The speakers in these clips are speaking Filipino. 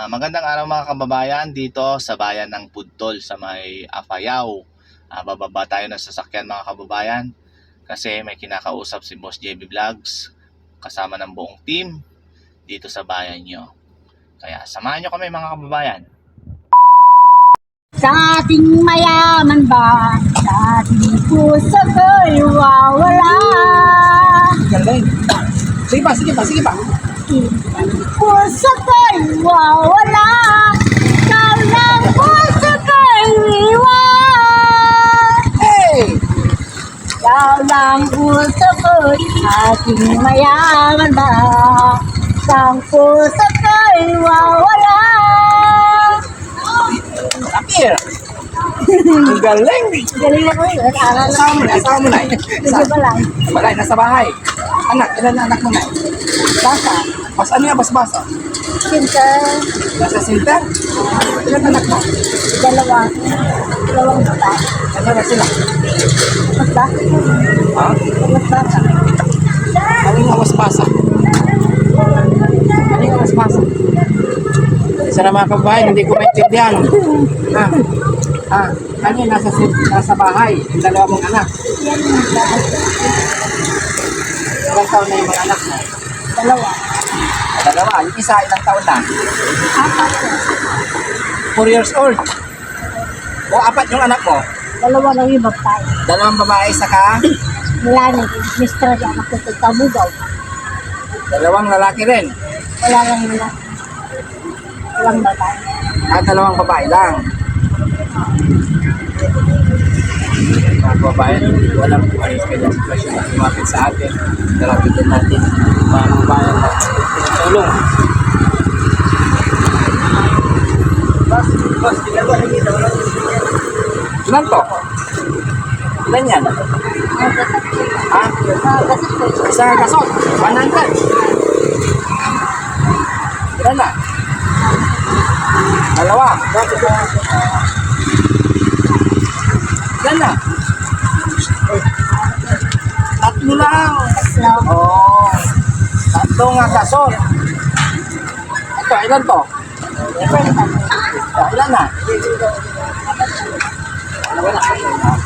Ah, magandang araw mga kababayan dito sa bayan ng Pudtol sa may Apayao. Ah, bababa tayo ng sasakyan mga kababayan kasi may kinakausap si Boss JB Vlogs kasama ng buong team dito sa bayan nyo. Kaya samahan nyo kami mga kababayan. Sa ating mayaman ba, sa ating puso ko'y wawala. Galing. Sige pa, sige pa, sige pa. Puso ko'y wawala. Ikaw lang puso ko'y iwan. Hey! Ikaw lang puso ko'y ating mayaman ba, sa puso ko'y wawala. Apir! Ang galing! Galing na ko yun, na. Asawa mo na, asawa mo na. Sige ba lang? Balay, nasa bahay. Anak, ilan na anak mo na? Basa. Bas, ano yan, bas-basa? Sinta, Nasa center? Ilan anak mo? dalawa. Dalawang bata. Ano na sila? Mas bata. Ha? Mas bata. Ano yung bas-basa? Ano yung bas-basa? Isa na mga kababayan, hindi ko maintindihan. Ha? Ha? Ano yung nasa, nasa bahay? Yung dalawa mong anak. Yan yung bata. Ilang taon na yung mga anak mo? Dalawa. Dalawa. Yung isa, ilang taon na? Apat. 4 years old. O apat yung anak mo. Dalawa lang yung babae. Dalawang babae saka Wala na. Mister niya ako sa kabugaw. dalawang lalaki rin. Wala lang nila. Walang babae. At dalawang babae lang. Mga babae, walang ayos kaya sitwasyon na lumapit sa atin. Dalapitin natin mga kabayan na tulong. Boss, boss, ginagawa na dito. Ilan to? Ilan yan? Ha? Isang kasot, 100. Ilan na? Dalawa. Ilan na? Tatlo lang. Tatlo. Oo. Tatlo nga kasot. Ito, ilan to? Ah, ilan na? Mo na,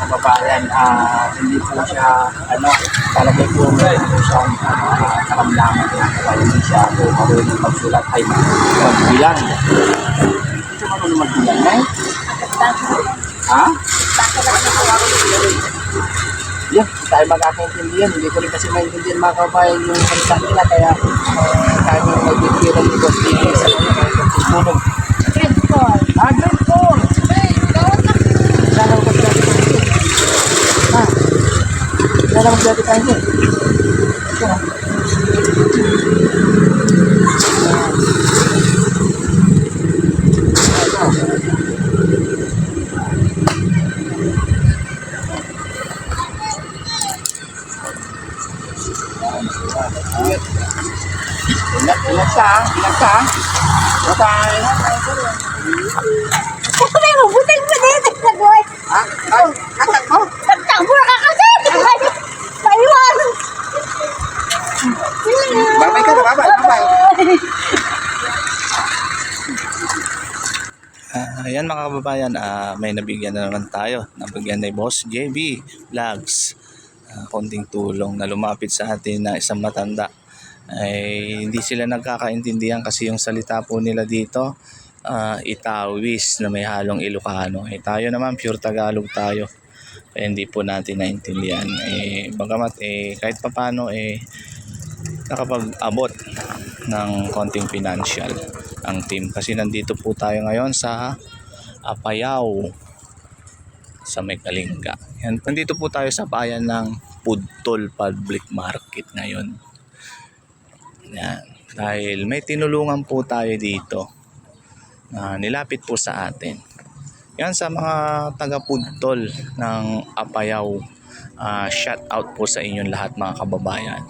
kababayan, ah, hindi po siya, ano, talagay po meron po siya uh, karamdaman na kaya hindi siya po marunong magsulat ay magbilang. Siya marunong magbilang, eh? Ha? Hindi tayo magkakaintindihan. Hindi ko rin kasi maintindihan mga kabayan yung salita nila. Kaya uh, tayo nagbibilang ni Boss TV sa mga tulong. Grade four. Ah, grade 4! Hey, gawin na! Lalaw ko sila dito. Ha? Dito. Na. Ingat, ingat ka, ingat ka. Bye-bye. Ako na yung butang mo dito. Nagawin. Ha? Ay, atak mo? Nagtakbo ka kasi. Maiwan. Babay ka na, babay, babay. Ah, ayan mga kababayan, ah, may nabigyan na naman tayo. Nabigyan ni Boss JB Vlogs. Ah, konting tulong na lumapit sa atin na isang matanda. Ay hindi sila nagkakaintindihan kasi yung salita po nila dito ah, Itawis na may halong Ilocano. Eh tayo naman pure Tagalog tayo. Kaya hindi po natin naintindihan. Eh bagamat eh kahit papano eh nakapag-abot ng konting financial ang team kasi nandito po tayo ngayon sa Apayao sa Megalingga. Yan, nandito po tayo sa bayan ng Pudtol Public Market ngayon. Yan. Dahil may tinulungan po tayo dito na nilapit po sa atin. Yan sa mga taga Pudtol ng Apayao. ah shout out po sa inyong lahat mga kababayan.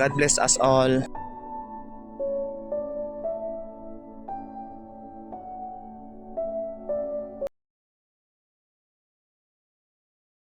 God bless us all.